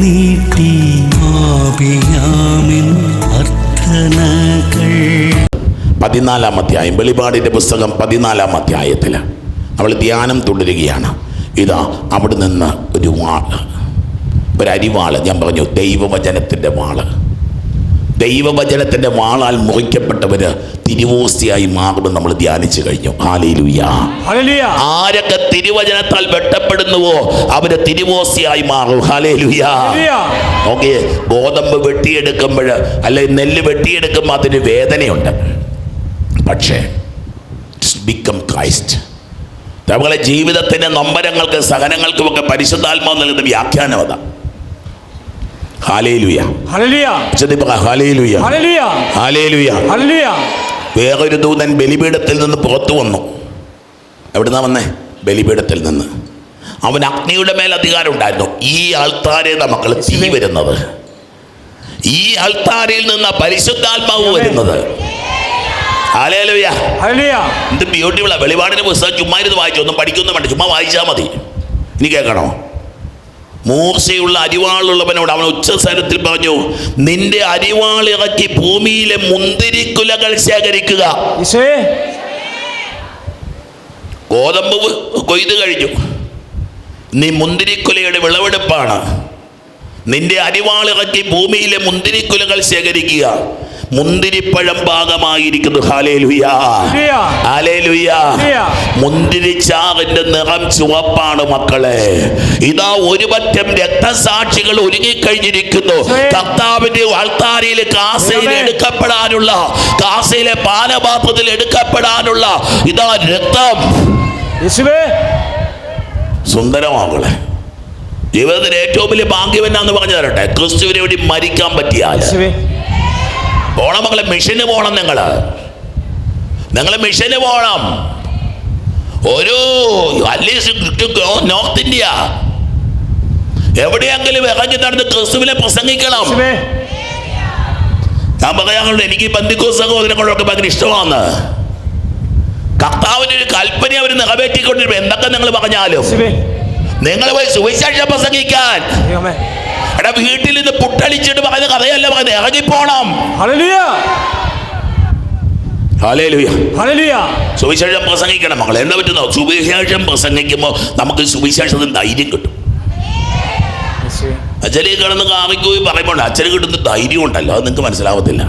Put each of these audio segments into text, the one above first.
നീട്ടി അർത്ഥനകൾ. പതിനാലാം അധ്യായം വെളിപാടിന്റെ പുസ്തകം പതിനാലാം അധ്യായത്തിൽ അവൾ ധ്യാനം തുടരുകയാണ്. ഇതാ അവിടെ നിന്ന് ഒരു വാൾ. ഒരു അരിവാൾ ഞാൻ പറഞ്ഞു ദൈവവചനത്തിന്റെ വാൾ. ദൈവവചനത്തിന്റെ വാളാൽ മുറിക്കപ്പെട്ടവര് തിരുവോസ്തിയായി മാറുമെന്ന് നമ്മൾ ധ്യാനിച്ചു കഴിഞ്ഞു. ആരൊക്കെ തിരുവചനത്താൽ വെട്ടപ്പെടുന്നുവോ അവർ തിരുവോസ്തിയായി മാറും. ഹാലേലുയാ ഓക്കെ ഗോതമ്പ് വെട്ടിയെടുക്കുമ്പോൾ അല്ലെ നെല്ല് വെട്ടിയെടുക്കുമ്പോൾ അതിന് വേദനയുണ്ട്. പക്ഷേ ബിക്കം ക്രൈസ്റ്റ് നമ്മളെ ജീവിതത്തിന്റെ നൊമ്പരങ്ങൾക്ക് സഹനങ്ങൾക്കും ഒക്കെ പരിശുദ്ധാത്മാവ് നൽകുന്ന വ്യാഖ്യാനം അതാ hallelujah hallelujah hallelujah hallelujah hallelujah hallelujah വേറൊരു ദൂതൻ ബലിപീഠത്തിൽ നിന്ന് പുറത്തു വന്നു. എവിടുന്നാ വന്നേ? ബലിപീഠത്തിൽ നിന്ന്. അവൻ അഗ്നിയുടെ മേൽ അധികാരം ഉണ്ടായിരുന്നു. ഈ ആൾത്താരെ മക്കൾ തീ വരുന്നത്. ഈ ആൾത്താരയിൽ നിന്ന് പരിശുദ്ധാത്മാവ് വരുന്നത്. എന്ത് ബ്യൂട്ടിഫുള്ളാ വെളിപാടിന് പുസ്തകം ചുമ്മാ ഇരുന്ന് വായിച്ചു. ഒന്നും പഠിക്കൊന്നും വേണ്ട. ചുമ്മാ വായിച്ചാൽ മതി. ഇനി കേൾക്കണോ? മൂർച്ചയുള്ള അരിവാളുള്ളവനോട് അവൻ ഉച്ചസ്വരത്തിൽ പറഞ്ഞു നിന്റെ അരിവാൾ ഇറക്കി ഭൂമിയിലെ മുന്തിരിക്കുലകൾ ശേഖരിക്കുക. ഗോതമ്പ് കൊയ്ത് കഴിഞ്ഞു. നീ മുന്തിരിക്കുലയുടെ വിളവെടുപ്പാണ്. നിന്റെ അരിവാൾ ഇറക്കി ഭൂമിയിലെ മുന്തിരിക്കുലകൾ ശേഖരിക്കുക. മുന്തിരിപ്പഴം ഭാഗമായിരിക്കുന്നു മുന്തിരി. മുന്തിരിച്ചാറിന്റെ നിറം ചുവപ്പാണ് മക്കളെ. ഇതാ ഒരു പറ്റം രക്തസാക്ഷികൾ ഒരുങ്ങിക്കഴിഞ്ഞിരിക്കുന്നു. കർത്താവിന്റെ ആൾത്താരയിൽ കാസയിൽ എടുക്കപ്പെടാനുള്ള കാസയിലെ പാനപാത്രത്തിൽ എടുക്കപ്പെടാനുള്ള ഇതാ രക്തം. സുന്ദരമാകളെ ജീവിതത്തിൽ ഏറ്റവും വലിയ ഭാഗ്യമെന്നാന്ന് പറഞ്ഞു തരട്ടെ. ക്രിസ്തുവിനെ വേണ്ടി മരിക്കാൻ പറ്റിയാൽ. പോണം മക്കളെ മിഷന് പോണം നിങ്ങൾ നിങ്ങൾ മിഷന് പോണം ഒരു അറ്റ്ലീസ്റ്റ് നോർത്ത് ഇന്ത്യ. എവിടെയെങ്കിലും ഇറങ്ങി നടന്ന് ക്രിസ്തുവിനെ പ്രസംഗിക്കണം. ഞാൻ പറയാറുണ്ട് എനിക്ക് ബന്ധിക്കോ സഹോദരങ്ങളൊക്കെ ഭയങ്കര ഇഷ്ടമാണ്. കർത്താവിന്റെ ഒരു കൽപ്പന അവർ നിറവേറ്റിക്കൊണ്ടിരിക്കും എന്തൊക്കെ നിങ്ങൾ പറഞ്ഞാലും. നിങ്ങൾ പോയി സുവിശേഷം പ്രസംഗിക്കാൻ. എടാ വീട്ടിൽ നിന്ന് പുട്ടളിച്ചിട്ട് പറയുന്ന കഥയല്ല പറയുന്നത് ഇറങ്ങിപ്പോണം. സുവിശേഷം പ്രസംഗിക്കണം മക്കളെ എന്താ പറ്റുന്നോ? സുവിശേഷം പ്രസംഗിക്കുമ്പോൾ നമുക്ക് സുവിശേഷത്തിന് ധൈര്യം കിട്ടും. അച്ഛനെ കിടന്ന് കാറിക്കോയി പറയുമ്പോൾ അച്ഛന് കിട്ടുന്ന ധൈര്യം ഉണ്ടല്ലോ അത് നിങ്ങൾക്ക് മനസ്സിലാവത്തില്ല.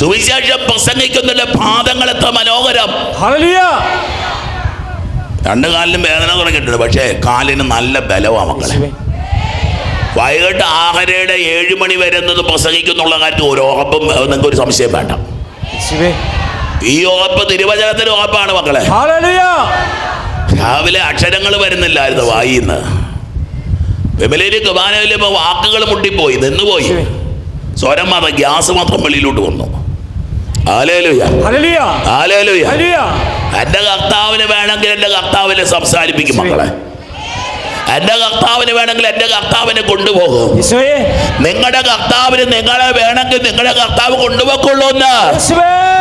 സുവിശേഷം പ്രസംഗിക്കുന്നതിന്റെ പാദങ്ങൾ എത്ര മനോഹരം. രണ്ടു കാലിനും വേദന തുടങ്ങിയിട്ടുണ്ട് പക്ഷേ കാലിന് നല്ല ബലമാണ് മക്കളെ. വൈകിട്ട് ആഹരയുടെ ഏഴ് മണി വരെ നിന്ന് പ്രസംഗിക്കുന്നുള്ള കാര്യത്തിൽ ഒരു ഉറപ്പും നിങ്ങൾക്ക് ഒരു സംശയം വേണ്ട. ഈ ഉറപ്പ് തിരുവചനത്തിന് ഉറപ്പാണ് മക്കളെ. രാവിലെ അക്ഷരങ്ങൾ വരുന്നില്ലായിരുന്നു വായിന്ന്. വിമലയിൽ കുബാനയിൽ ഇപ്പോൾ വാക്കുകൾ മുട്ടിപ്പോയി നിന്നുപോയി. സ്വരം മാത്രം ഗ്യാസ് മാത്രം വെളിയിലോട്ട് വന്നു. എന്റെ കർത്താവിന് വേണമെങ്കിൽ എന്റെ കർത്താവിനെ സംസാരിപ്പിക്കും മക്കളെ. എന്റെ കർത്താവിന് വേണമെങ്കിൽ എന്റെ കർത്താവിനെ കൊണ്ടുപോകും. നിങ്ങളുടെ കർത്താവിന് നിങ്ങളെ വേണമെങ്കിൽ നിങ്ങളുടെ കർത്താവ് കൊണ്ടുപോക്കുള്ളൂ എന്ന്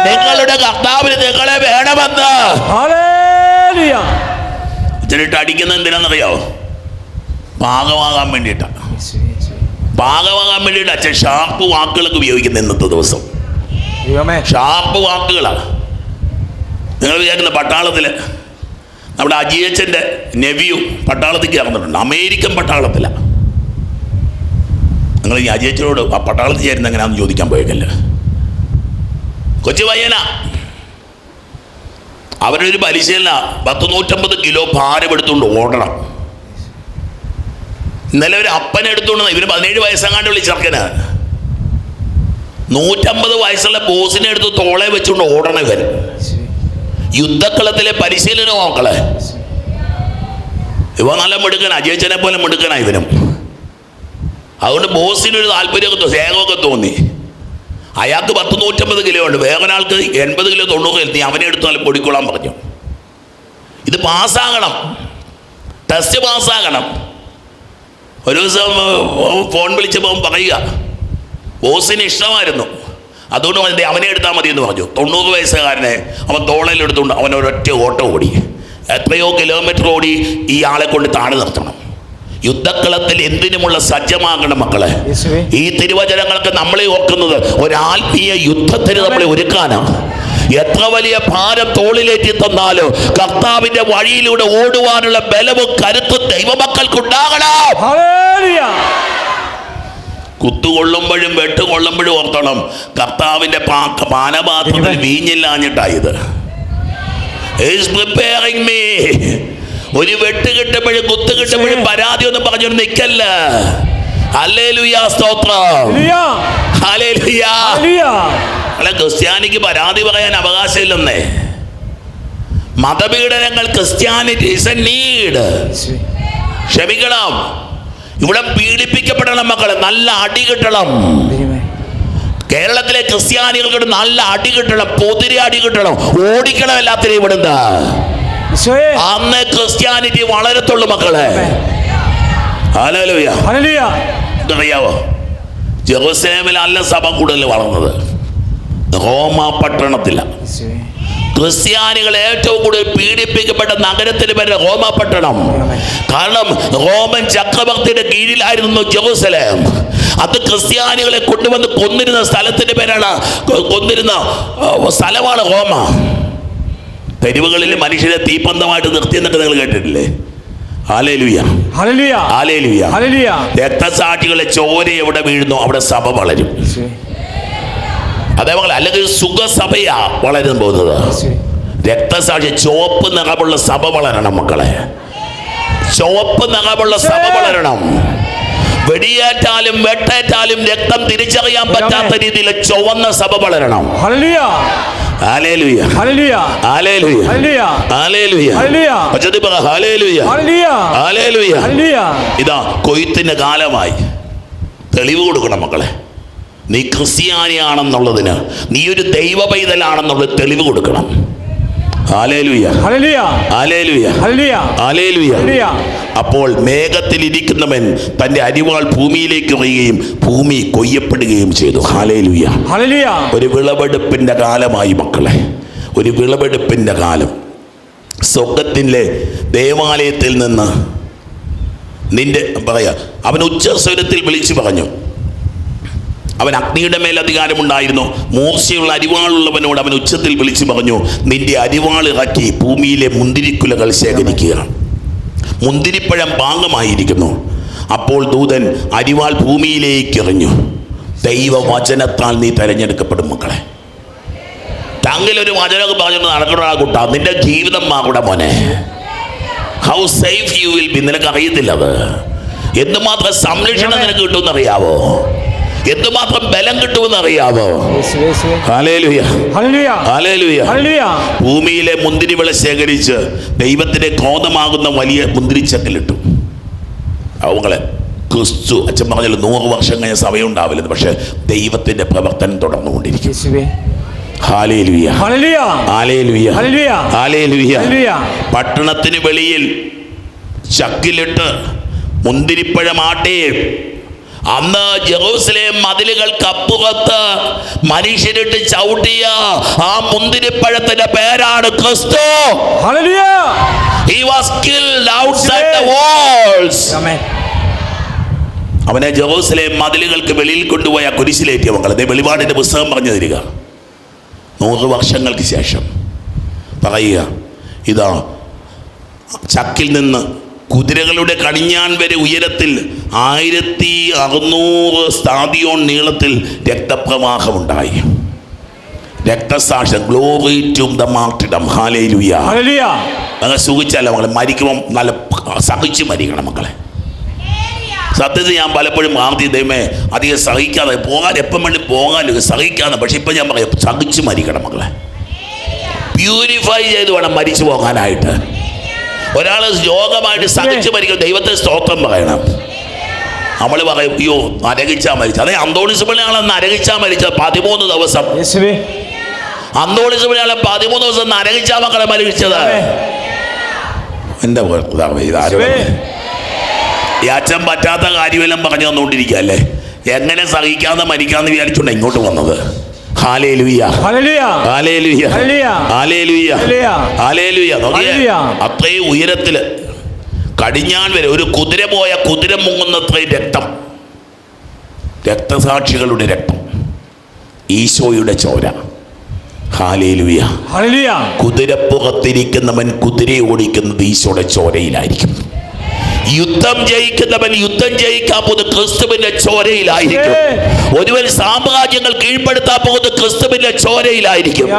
നിങ്ങളുടെ കർത്താവിന് നിങ്ങളെ വേണമെന്ന്. ഇതിലിട്ട് അടിക്കുന്ന എന്തിനാണെന്നറിയോ? പാകമാകാൻ വേണ്ടിയിട്ടാണ് പാകമാകാൻ വേണ്ടിയിട്ട് അച്ഛൻ ഷാർപ്പ് വാക്കുകളൊക്കെ ഉപയോഗിക്കുന്ന ഇന്നത്തെ ദിവസം. ഷാർപ്പ് വാക്കുകളാണ് നിങ്ങൾ വിചാരിക്കുന്ന പട്ടാളത്തിൽ നമ്മുടെ അജിയച്ചന്റെ നെവിയു പട്ടാളത്തിൽ ചേർന്നിട്ടുണ്ട് അമേരിക്കൻ പട്ടാളത്തിലാണ് നിങ്ങൾ ഈ അജിയച്ചനോട് ആ പട്ടാളത്തിൽ ചേരുന്ന എങ്ങനെയാണെന്ന് ചോദിക്കാൻ പോയേക്കല്ല. കൊച്ചു പയ്യന. അവരൊരു പരിശീലന പത്ത് നൂറ്റമ്പത് കിലോ ഭാരം എടുത്തുകൊണ്ട് ഓടണം. ഇന്നലെ ഒരു അപ്പനെ എടുത്തുകൊണ്ട് ഇവർ പതിനേഴ് വയസ്സങ്ങാണ്ട് വിളിച്ചർക്കന് നൂറ്റമ്പത് വയസ്സുള്ള ബോസിനെ എടുത്ത് തോളെ വെച്ചുകൊണ്ട് ഓടണം യേശുവേ യുദ്ധക്കളത്തിലെ പരിശീലനം നോക്കളെ ഇവ നല്ല മിടുക്കൻ അജയച്ചനെ പോലെ മിടുക്കനാ ഇവനും. അതുകൊണ്ട് ബോസിനൊരു താല്പര്യമൊക്കെ സ്നേഹമൊക്കെ തോന്നി. അയാൾക്ക് പത്ത് നൂറ്റമ്പത് കിലോ ഉണ്ട്. വേറൊരാൾക്ക് എൺപത് കിലോ തൊണ്ണൂറ് കിലോ നീ അവനെ നല്ല പൊടിക്കൊള്ളാൻ പറഞ്ഞു. ഇത് പാസ്സാകണം. ടെസ്റ്റ് പാസ്സാകണം. ഒരു ദിവസം ഫോൺ വിളിച്ചപ്പോൾ പറയുക ബോസിന് ഇഷ്ടമായിരുന്നു. അതുകൊണ്ട് അവന്റെ അവനെ എടുത്താൽ മതി എന്ന് പറഞ്ഞു. തൊണ്ണൂറ് വയസ്സുകാരനെ അവൻ തോളയിലെടുത്തുകൊണ്ട് അവൻ ഒരൊറ്റ ഓട്ടം ഓടി. എത്രയോ കിലോമീറ്റർ ഓടി ഈ ആളെ കൊണ്ട് താണു നിർത്തണം. യുദ്ധക്കളത്തിൽ എന്തിനുമുള്ള സജ്ജമാകണം മക്കളെ? ഈ തിരുവചനങ്ങൾക്ക് നമ്മളെ ഓർക്കുന്നത് ഒരാത്മീയ യുദ്ധത്തിന് നമ്മളെ ഒരുക്കാനാണ്. എത്ര വലിയ ഭാരം തോളിലേറ്റി തന്നാലോ കർത്താവിന്റെ വഴിയിലൂടെ ഓടുവാനുള്ള ബലവും കരുത്തും ദൈവമക്കൾക്കുണ്ടാകണം. കുത്തുകൊള്ളുമ്പോഴും വെട്ടുകൊള്ളുമ്പോഴും ഓർത്തണം. കർത്താവിന്റെ പാനപാത്രത്തിൽ വീഞ്ഞില്ലാഞ്ഞിട്ടായത്. ഒരു വെട്ട് കിട്ടുമ്പോഴും കുത്ത് കിട്ടുമ്പോഴും പരാതി ഒന്നും പറഞ്ഞൊരു നിക്കല്ല. ഹല്ലേലൂയാ സ്തോത്രം. ഹല്ലേലൂയ. ഹല്ലേലൂയ. അല്ല ക്രിസ്ത്യാനിക്ക് പരാതി പറയാൻ അവകാശമില്ലെന്നേ. മതപീഡനങ്ങൾ ക്രിസ്ത്യാനിറ്റി ഇസ് എ നീഡ് ക്ഷമിക്കണം. ഇവിടെ പീഡിപ്പിക്കപ്പെടണം മക്കളെ നല്ല അടി കിട്ടണം. കേരളത്തിലെ ക്രിസ്ത്യാനികൾക്ക് നല്ല അടി കിട്ടണം പൊതിരി അടി കിട്ടണം. ഓടിക്കണം എല്ലാത്തിനും ഇവിടുന്ന്. യേശുവേ അന്ന് ക്രിസ്ത്യാനിറ്റി വളരത്തുള്ളൂ മക്കളെ. അറിയാവോ ജെറുസലേമിലല്ല സഭ കൂടുതൽ വളർന്നത്. റോമ പട്ടണത്തിലാണ്. ക്രിസ്ത്യാനികൾ ഏറ്റവും കൂടുതൽ പീഡിപ്പിക്കപ്പെട്ട നഗരത്തിന് പേര് റോമ പട്ടണം കാരണം റോമൻ ചക്രവർത്തിയുടെ കീഴിലായിരുന്നു ജെറുസലേം. അത് ക്രിസ്ത്യാനികളെ കൊണ്ടുവന്ന് കൊന്നിരുന്ന സ്ഥലത്തിന്റെ പേരാണ് കൊന്നിരുന്ന സ്ഥലമാണ് റോമ. തെരുവുകളിൽ മനുഷ്യരെ തീപ്പന്തമായിട്ട് നിർത്തിയെന്നൊക്കെ നിങ്ങൾ കേട്ടിട്ടില്ലേ? രക്തസാക്ഷികളെ ചോര എവിടെ വീഴുന്നു അവിടെ സഭ വളരും. അതേപോലെ അല്ലെങ്കിൽ സുഖസഭയാ വളരാൻ പോകുന്നത്. രക്തസാക്ഷി ചുവപ്പ് നിറമുള്ള സഭ വളരണം മക്കളെ. ചുവപ്പ് നിറമുള്ള സഭ വളരണം. വെടിയേറ്റാലും വെട്ടേറ്റാലും രക്തം തിരിച്ചറിയാൻ പറ്റാത്ത രീതിയിൽ ചുവന്ന സഭ വളരണം. ഇതാ കൊയ്ത്തിന്റെ കാലമായി. തെളിവ് കൊടുക്കണം മക്കളെ. നീ ക്രിസ്ത്യാനിയാണെന്നുള്ളതിന് നീ ഒരു ദൈവ പൈതലാണെന്നുള്ള തെളിവ് കൊടുക്കണം. അപ്പോൾ മേഘത്തിൽ ഇരിക്കുന്നവൻ തന്റെ അരിവാൾ ഭൂമിയിലേക്ക് എറിയുകയും ഭൂമി കൊയ്യപ്പെടുകയും ചെയ്തു. ഹാലേലുയ ഒരു വിളവെടുപ്പിന്റെ കാലമായി മക്കളെ. ഒരു വിളവെടുപ്പിന്റെ കാലം. സ്വർഗത്തിന്റെ ദേവാലയത്തിൽ നിന്ന് നിന്റെ പറയാ അവൻ ഉച്ചസ്വരത്തിൽ വിളിച്ചു പറഞ്ഞു അവൻ അഗ്നിയുടെ മേൽ അധികാരമുണ്ടായിരുന്നു. മൂർച്ചയുള്ള അരിവാളുള്ളവനോട് അവൻ ഉച്ചത്തിൽ വിളിച്ചു പറഞ്ഞു നിന്റെ അരിവാൾ ഇറക്കി ഭൂമിയിലെ മുന്തിരിക്കുലകൾ ശേഖരിക്കുക മുന്തിരിപ്പഴം പാകമായിരിക്കുന്നു. അപ്പോൾ ദൂതൻ അരിവാൾ ഭൂമിയിലേക്ക് എറിഞ്ഞു. ദൈവവചനത്താൽ നീ തെരഞ്ഞെടുക്കപ്പെടും മക്കളെ. താങ്കൾ ഒരു പറഞ്ഞു നടക്കണ കൂട്ടാ? നിന്റെ ജീവിതം മാകൂടെ മോനെ. How safe you will be നിനക്ക് അറിയത്തില്ല അത്. എന്തുമാത്രം സംരക്ഷണം നിനക്ക് കിട്ടുമെന്ന് അറിയാവോ? എന്തുമാത്രം ബലം കിട്ടുമെന്ന് അറിയാമോ ഭൂമിയിലെ മുന്തിരി വിള ശേഖരിച്ച് ദൈവത്തിന്റെ ക്രോധമാകുന്ന വലിയ മുന്തിരിച്ചക്കിലിട്ടു അവങ്ങളെ ക്രിസ്തു അച്ഛൻ പറഞ്ഞല്ലോ നൂറ് വർഷം കഴിഞ്ഞ സമയം ഉണ്ടാവില്ല പക്ഷെ ദൈവത്തിന്റെ പ്രവർത്തനം തുടർന്നുകൊണ്ടിരിക്കും. പട്ടണത്തിന് വെളിയിൽ ചക്കിലിട്ട് മുന്തിരിപ്പഴമാട്ടേ അന്ന് ജെറൂസലേം മതിലുകൾക്ക് അപ്പുറത്ത് മനുഷ്യരിട്ട് ചവിട്ടിയ ആ മുന്തിരിപ്പഴത്തിന്റെ പേരാണ് ക്രിസ്തു. Hallelujah. He was killed outside the walls. ആമേൻ. അവനെ ജെറൂസലേം മതിലുകൾക്ക് വെളിയിൽ കൊണ്ടുപോയ കുരിശിലേറ്റിയ മക്കൾ അതേ വെളിപാടിന്റെ പുസ്തകം പറഞ്ഞു തരിക. നൂറ് വർഷങ്ങൾക്ക് ശേഷം പറയുക ഇതാ ചക്കിൽ നിന്ന് കുതിരകളുടെ കടിഞ്ഞാൻ വരെ ഉയരത്തിൽ ആയിരത്തി അറുന്നൂറ് സ്ഥാദിയോൺ നീളത്തിൽ രക്തപ്രവാഹമുണ്ടായി. രക്തസാക്ഷം glory to the martyrdom hallelujah അങ്ങനെ സുഖിച്ചല്ല മകളെ മരിക്കുമ്പം നല്ല സഹിച്ച് മരിക്കണം മക്കളെ. സത്യത്തിൽ ഞാൻ പലപ്പോഴും ആർത്തി ദൈവമേ അധികം സഹിക്കാതെ പോകാൻ എപ്പം വേണ്ടി പോകാൻ സഹിക്കാതെ പക്ഷെ ഇപ്പം ഞാൻ പറയാം സഹിച്ച് മരിക്കണം മക്കളെ. പ്യൂരിഫൈ ചെയ്ത് വേണം മരിച്ചു പോകാനായിട്ട്. ഒരാൾ രോഗമായിട്ട് സഹിച്ച് മരിക്കും. ദൈവത്തെ സ്തോത്രം പറയണം. നമ്മൾ പറയും അയ്യോ നരകിച്ചാ മരിച്ചു അതെ അന്തോണിസ് പിള്ളയാളെ നരകിച്ചാ മരിച്ച പതിമൂന്ന് ദിവസം. അന്തോണിസ് പിള്ളയാളെ പതിമൂന്ന് ദിവസം നരകിച്ചാ മക്കളെ മരിച്ചത്. എന്റെ? അച്ഛൻ പറ്റാത്ത കാര്യമെല്ലാം പറഞ്ഞു തന്നുകൊണ്ടിരിക്കുക അല്ലേ? എങ്ങനെ സഹിക്കാതെ മരിക്കാന്ന് വിചാരിച്ചുകൊണ്ട് ഇങ്ങോട്ട് വന്നത്? അത്രയും ഉയരത്തിൽ കടിഞ്ഞാൻ വരെ ഒരു കുതിര പോയ കുതിര മുങ്ങുന്നത്രയും രക്തം. രക്തസാക്ഷികളുടെ രക്തം. ഈശോയുടെ ചോര. കുതിരപ്പുറത്തിരിക്കുന്നവൻ കുതിരയെ ഓടിക്കുന്നത് ഈശോയുടെ ചോരയിലായിരിക്കും. യുദ്ധം ജയിക്കുന്നവൻ യുദ്ധം ജയിക്കാൻ പോകുന്നത് ക്രിസ്തുവിന്റെ ചോരയിലായിരിക്കും. ഒരുവൻ സാമ്രാജ്യങ്ങൾ കീഴ്പ്പെടുത്താൻ പോകുന്നത് ക്രിസ്തുവിന്റെ ചോരയിലായിരിക്കും.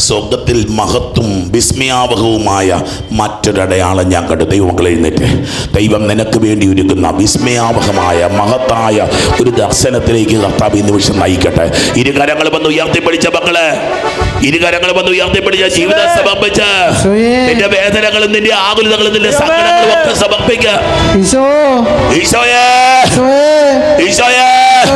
സ്വർഗത്തിൽ മഹത്തും വിസ്മയാവഹവുമായ മറ്റൊരടയാളം ഞാൻ കണ്ടു. ദൈവങ്ങൾ എഴുന്നേറ്റ്. ദൈവം നിനക്ക് വേണ്ടി ഒരുക്കുന്ന വിസ്മയാവഹമായ മഹത്തായ ഒരു ദർശനത്തിലേക്ക് കർത്താവ് ഈ നിമിഷം നയിക്കട്ടെ. ഇരുകരങ്ങൾ വന്ന് ഉയർത്തിപ്പിടിച്ച മക്കൾ. ഇരുകരങ്ങൾ വന്ന് ഉയർത്തിപ്പിടിച്ച ജീവിതം സമർപ്പിച്ച് നിന്റെ വേദനകളും നിന്റെ ആകുലതകളും നിന്റെ സങ്കടങ്ങളും ഒക്കെ സമർപ്പിക്കുക ഈശോ. ഈശോയേ ഈശോയേ. ഈശോയേ. ഈശോയേ.